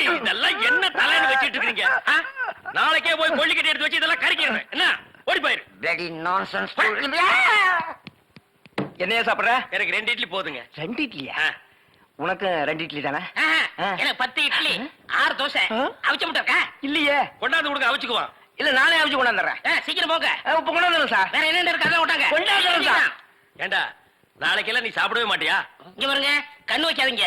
இதெல்லாம் என்ன தலைன்னு வச்சிட்டு இருக்கீங்க? நாளைக்கே போய் கொள்ளிக்கட்டி எடுத்து வச்சு இதெல்லாம் கறிக்கிறேன். என்ன? ஓடி போயிரு. Bloody nonsense. என்னையா சாப்பிடுற? எனக்கு ரெண்டு இட்லி போதுங்க. ரெண்டு இட்லியா. உனக்கு ரெண்டு இட்லி தானே. எனக்கு பத்து இட்லி ஆறு தோசை? அவிச்ச முட்டை இருக்கா? இல்லையே. கொண்டாந்து கொடுங்க அவிச்சுக்குவான் இல்ல நானே அவிச்சு கொண்டாந்துறேன். சீக்கிரம் போங்க. இப்ப கொண்டாந்துறேன் சார். வேற என்ன இருக்கு அதான் விட்டாங்க கொண்டாந்துறேன் சார். ஏண்டா நாளைக்கெல்லாம் நீ சாப்பிடவே மாட்டியா? இங்க பாருங்க கண்ணு வைக்காதீங்க.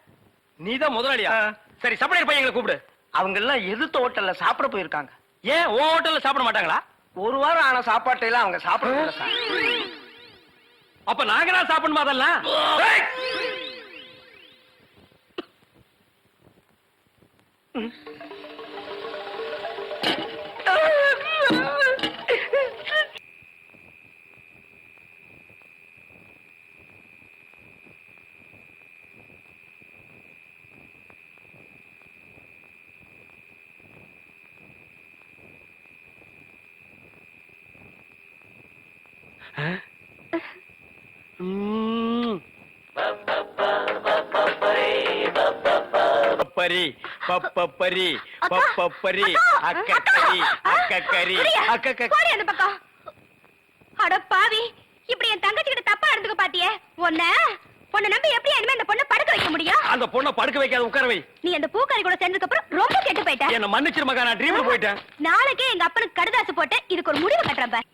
நீ தான் முதலாளியா. சரி சப்ளையர் பையங்களை கூப்பிடு. அவங்க எல்லாம் எதிர்த்த ஹோட்டல்ல சாப்பிட போயிருக்காங்க. ஏன் உன் ஹோட்டல்ல சாப்பிட மாட்டாங்களா? ஒரு வாரம் ஆன சாப்பாட்டை எல்லாம் அவங்க சாப்பிட அப்ப நாங்க தான் சாப்பிடணுமா அதெல்லாம்? ஏய்! ம். பப்பரி பப்பரி பப்பரி அக்கக்கரி அக்கக்கரி அக்கக்க போடி அந்த பக்கம். அட பாவி இப்படி என் தங்கச்சி கிட்ட தப்பா நடந்துக்க பாத்தியே. உன்ன உன்னை நம்பி எப்படி இனிமே அந்த பொண்ணை படுக்க வைக்க முடியும்? அந்த பொண்ணை படுக்க வைக்காத உட்கார வை. நீ அந்த பூக்காரி கூட சேர்ந்ததுக்கு அப்புறம் ரொம்ப கெட்டு போயிட்ட. என்ன மன்னிச்சிரு மகா நான் ட்ரீம்ல போயிட்டேன். நாளைக்கே எங்க அப்பனுக்கு கடுதாசு போட்டு இதுக்கு ஒரு முடிவு கட்டுறேன்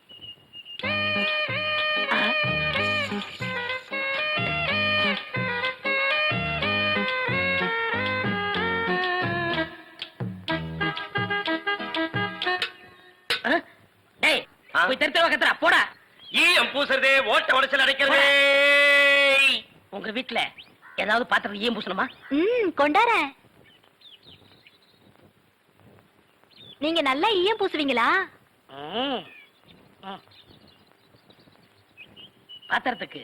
போய் தெருத்தவ கத்துறா போடா. ஈயம் பூசுறதே ஓட்ட உடைச்சல் அடைக்கிறதே. உங்க வீட்ல ஏதாவது பாத்திரம் ஈயம் பூசணுமா? ம் கொண்டாரேன். நீங்க நல்லா ஈயம் பூசுவீங்களா. பாத்திரத்துக்கு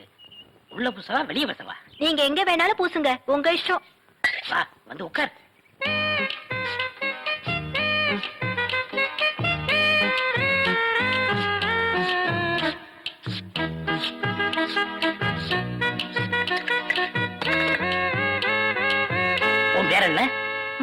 உள்ள பூசவா வெளிய பூசவா? நீங்க எங்க வேணாலும் பூசுங்க. உங்க இஷ்டம். வா வந்து உட்கார்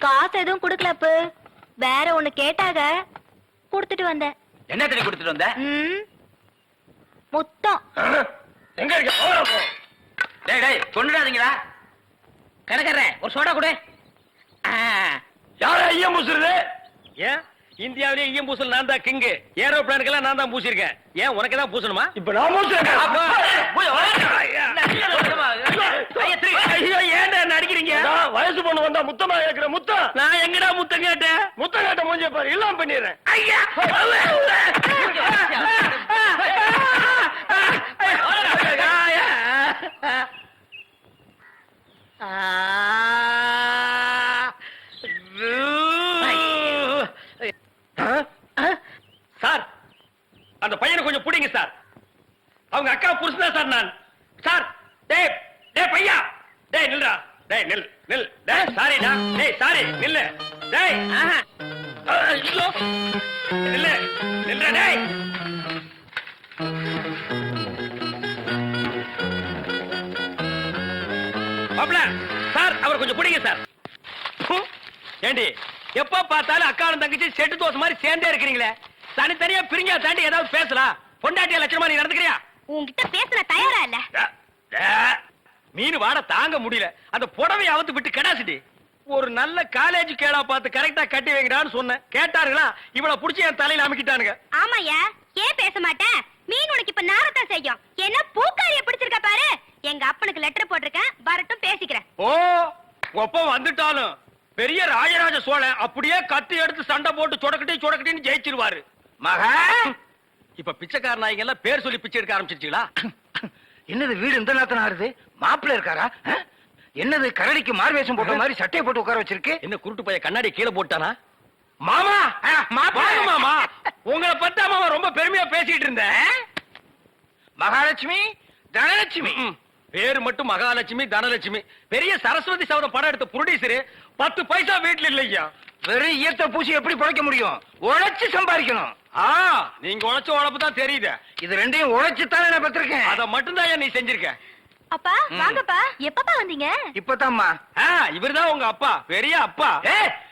காசு எதுவும் கொடுக்கல அப்பு. வேற ஒண்ணு கேட்டாக கொடுத்துட்டு வந்தேன் என்ன தண்ணி கொடுத்துட்டு வந்த? ம். மொத்தம். எங்க இருக்க? போற போ. டேய் டேய் கொண்டுடாதீங்களா கடைக்காரரே ஒரு சோடா கொடு. ஆ, யார ஐயம் பூசுறது? ஏன்? இந்தியாவிலே ஐயம் பூசல் நான் தான் கிங்கு. ஏரோப்ளானுக்கெல்லாம் நான் தான் பூசிருக்கேன் ஏன் உனக்கு தான் பூசணுமா? இப்ப நான் ஐயோ. ஏன்டா நடிக்கிறீங்க வயசு பொண்ணு வந்தா முத்தமா கேக்குற முத்தம் நான் எங்கடா முத்தம் கேட்டேன்? முத்தம் கேட்ட மூஞ்சிய பாரு எல்லாம் பண்ணிடுறேன். ஐயா! சார் அந்த பையனை கொஞ்சம் பிடிங்க சார். அவங்க அக்கா புருஷன் சார் நான். சார் டேய் டேய் பையா. டேய் நில்றா. டேய் நில் நில். டேய் சாரிடா டேய் சாரி நில்லு. டேய். ஆஹா. ஐயோ. நில்லு. நில்றா டேய். மாப்ள சார் அவர் கொஞ்சம் பிடிங்க சார். ஏண்டி எப்ப பார்த்தாலும் அக்காவும் தங்கச்சி செட்டு தோசை மாதிரி சேர்ந்தே இருக்கிறீங்களே. தனித்தனியா பிரிஞ்சா தாண்டி ஏதாவது பேசலாம். பொண்டாட்டிய லட்சணமா நீ நடந்துக்கிறியா? உன்கிட்ட பேசுற தயாரா இல்ல? டே, டே, மீன் வாட தாங்க முடியல. அந்த புடவை அவுத்து விட்டு கடாசிட்டி. ஒரு நல்ல காலேஜ் கேடா பார்த்து கரெக்டா கட்டி வைக்கிறான்னு சொன்னேன். கேட்டாருங்களா இவள புடிச்சு என் தலையில அமைக்கிட்டானுங்க. ஆமாயா ஏன் பேச மாட்டேன்? மீன் உனக்கு இப்ப நாரத்தான் செய்யும். என்ன பூக்காரிய பிடிச்சிருக்க பாரு. எங்க அப்பனுக்கு லெட்டர் போட்டிருக்கேன். வரட்டும் பேசிக்கிறேன். ஓ ஒப்பம் வந்துட்டாலும். பெரிய ராஜராஜ சோழன் அப்படியே கத்தி எடுத்து சண்டை போட்டு சொடக்கட்டி சொடக்கட்டின்னு ஜெயிச்சிருவாரு. மகா! இப்ப பிச்சைக்கார நாய்ங்க எல்லாம் பேர் சொல்லி பிச்சை எடுக்க ஆரம்பிச்சிருச்சீங்களா? என்னது வீடு இந்த நேரத்துல ஆறுது? மாப்பிள்ள இருக்காரா? என்னது கரடிக்கு மார்வேஷம் போட்ட மாதிரி சட்டையை போட்டு உட்கார வச்சிருக்கு? என்ன குருட்டு பைய கண்ணாடி கீழே போட்டானா? மாமா. வாங்க மாமா. உங்களை பத்தி மாமா ரொம்ப பெருமையா பேசிட்டு இருந்தேன். மகாலட்சுமி தனலட்சுமி. பேரு மட்டும் மகாலட்சுமி தனலட்சுமி. பெரிய சரஸ்வதி சபதம் படம் எடுத்த ப்ரொடியூசரு பத்து பைசா வீட்டுல இல்லையா? வெறும் ஈயத்தை பூசி எப்படி பிழைக்க முடியும்? உழைச்சு சம்பாதிக்கணும். ஆ நீங்க உழைச்ச உழைப்பு தான் தெரியுது. இது ரெண்டையும் உழைச்சு தானே நான் பெற்றிருக்கேன். அத மட்டும் தான் நீ செஞ்சிருக்க. அப்பா வாங்கப்பா. எப்பப்பா வந்தீங்க? இப்பதாம்மா. இவர்தான் உங்க அப்பா. பெரிய அப்பா. ஏ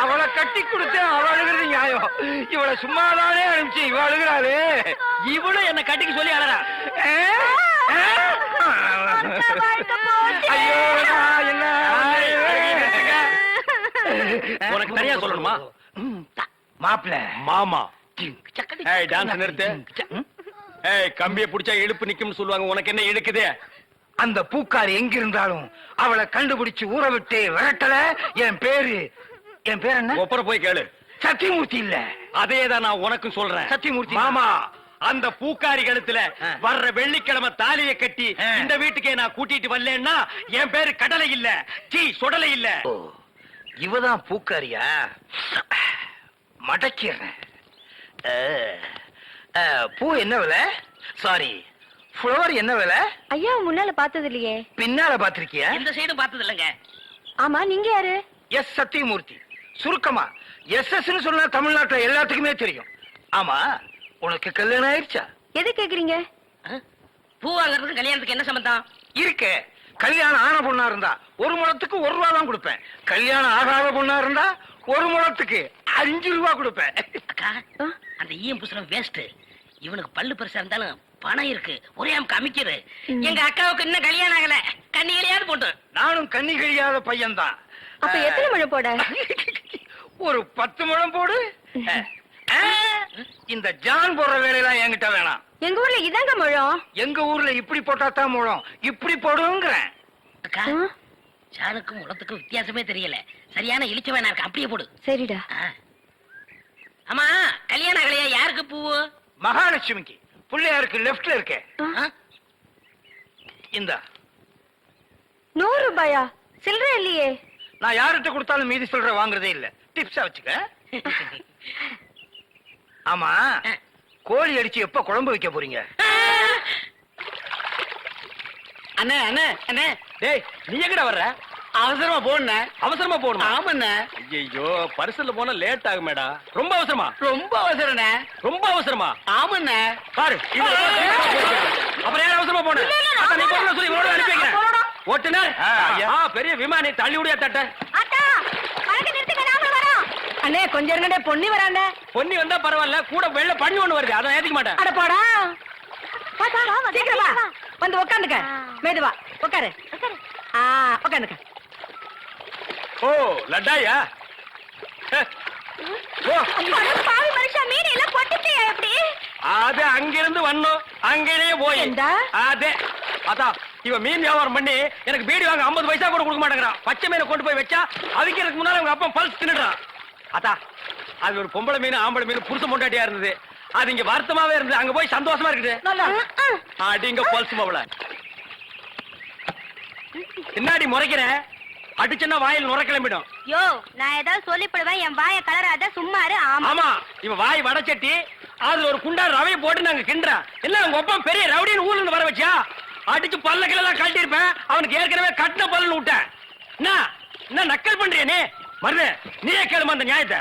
அவளை கட்டி கொடுத்து அவ அழுகிறது நியாயம். இவளை சும்மாதானே அனுப்பிச்சு இவ அழுகிறாளே? இவளும் என்ன கட்டிக்க சொல்லி அழறா? ஐயோ நான் என்ன? உனக்கு தனியா சொல்லணுமா? மாப்பிள்ள மாமா. ஏய் டான்ஸ் நிறுத்து. ஏய் கம்பியை புடிச்சா இழுப்பு நிக்கும்னு சொல்லுவாங்க. உனக்கு என்ன இழுக்குது? அந்த பூக்காரி எங்க இருந்தாலும் அவளை கண்டுபிடிச்சு ஊற விட்டு விரட்டல. என் பேரு என் பேர் என்ன? ஒப்பர போய் கேளு. சத்தியமூர்த்தி இல்ல. அதே தான் நான் உனக்கும் சொல்றேன். சத்தியமூர்த்தி. மாமா அந்த பூக்காரி கழுத்துல. வர்ற வெள்ளிக்கிழமை தாலியை கட்டி. இந்த வீட்டுக்கே நான் கூட்டிட்டு வரலன்னா என் பேரு கடலை இல்ல டீ சுடலை இல்ல. இவதான் பூக்காரியா? மடக்கிறேன் பூ என்ன விலை? சாரி ஃப்ளவர் என்ன விலை? ஐயா முன்னால பார்த்தது இல்லையே. பின்னால பாத்திருக்கியா எந்த சைடும் பார்த்தது இல்லைங்க. ஆமா நீங்க யாரு? எஸ் சத்தியமூர்த்தி. சுருக்கமா. எஸ் எஸ் சொன்னா தமிழ்நாட்டுல எல்லாத்துக்குமே தெரியும். ஆமா உனக்கு கல்யாணம் ஆயிடுச்சா? எது கேக்குறீங்க? பூ வாங்குறதுக்கு கல்யாணத்துக்கு என்ன சம்பந்தம்? இருக்கே. கல்யாணம் ஆன பொண்ணா இருந்தா ஒரு முழத்துக்கு ஒரு ரூபா தான் கொடுப்பேன். கல்யாணம் ஆகாத பொண்ணா இருந்தா ஒரு முழத்துக்கு அஞ்சு ரூபா கொடுப்பேன். அக்கா அந்த ஈயம் புசுரம் வேஸ்ட் இவனுக்கு பல்லு பெருசா இருந்தாலும் பணம் இருக்கு. ஒரே அமுக்கு அமைக்குது. எங்க அக்காவுக்கு இன்னும் கல்யாணம் ஆகல. கண்ணிகளையாவது போட்டு. நானும் கண்ணி கழியாத பையன்தான். அப்ப எத்தனை மழை போட? ஒரு பத்து முழம் போடு. இந்த ஜான் போடுற வேலையெல்லாம் என்கிட்ட வேணாம். எங்க ஊர்ல இதாங்க முழம்? எங்க ஊர்ல இப்படி போட்டா தான் முழம். இப்படி போடுங்கிறேன். அக்கா சாணுக்கும் உலத்துக்கும் வித்தியாசமே தெரியல. சரியான இழிச்ச வேணா இருக்கு? அப்படியே போடு. சரிடா. ஆமா கல்யாணம் ஆகலையா யாருக்கு பூவு மகாலட்சுமிக்கு. பிள்ளையாருக்கு லெஃப்ட்ல இருக்கே? இந்த. நூறு ரூபாயா? சில்லற இல்லையே. நான் யார்கிட்ட கொடுத்தாலும் மீதி சொல்ற வாங்குறதே இல்ல. டிப்ஸா வச்சுக்க. ஆமா கோழி அடிச்சு எப்ப குழம்பு வைக்க போறீங்க? அண்ணே அண்ணே அண்ணே. டேய் நீ எங்கடா வர்ற? அவசரமா போண்ணே அவசரமா போகணுமா? ஆமாண்ணே. ஐயோ பரிசல்ல போனா லேட் ஆகுமேடா. ரொம்ப அவசரமா? ரொம்ப அவசரண்ணே. ரொம்ப அவசரமா? ஆமாண்ணே. பாரு அப்புறம் ஏன் அவசரமா போன? நீ போன சொல்லி இவரோட அனுப்பி வைக்கிறேன். ஓட்டுனர் பெரிய விமானி தள்ளி விடியா தட்ட அண்ணே கொஞ்சம் இருங்கடே பொன்னி வராண்ட பொன்னி வந்தா பரவாயில்ல கூட வெள்ள பண்ணி ஒண்ணு வருது அதை ஏத்துக்க மாட்டேன். அட போடா. சீக்கிரம். வந்து உட்காந்துக்க. மெதுவா. உட்காரு உட்காரு. ஆ உட்காந்துக்க ஓ லட்டாயா? அது அங்கிருந்து வந்தோம். அங்கேயே போய்? அதே. அதான் இவன் மீன் வியாபாரம் பண்ணி எனக்கு பீடி வாங்க 50 பைசா கூட கொடுக்க மாட்டேங்கிறான். பச்சை மீனை கொண்டு போய் வச்சா அவிக்கிறதுக்கு முன்னால அவங்க அப்பா பல்ஸ் தின்னுடுறான். அதா அது ஒரு பொம்பளை மீன் ஆம்பளை மீன் புருஷ பொண்டாட்டியா இருந்தது. அது இங்க வருத்தமாவே இருந்தது. அங்க போய் சந்தோஷமா இருக்குது. நல்லா. அடிங்க பல்ஸ் மவள பின்னாடி முறைக்கிற? அடிச்சுன்னா வாயில் நுர கிளம்பிடும். யோ நான் ஏதாவது சொல்லிப்படுவேன். என் வாய கலராத? சும்மா இரு ஆமா இவன் வாய் வடச்சட்டி அதுல ஒரு குண்டா ரவையை போட்டு நாங்க கிண்டுறோம் இல்ல உங்க அப்பா பெரிய ரவுடின்னு ஊர்ல இருந்து வர வச்சா அடிச்சு பல்ல கிளெல்லாம் கழட்டி இருப்பேன் அவனுக்கு ஏற்கனவே கட்டின பல்லுன்னு விட்டேன். என்ன என்ன நக்கல் பண்றிய நீ? மருது நீயே கேளுமா அந்த நியாயத்தை.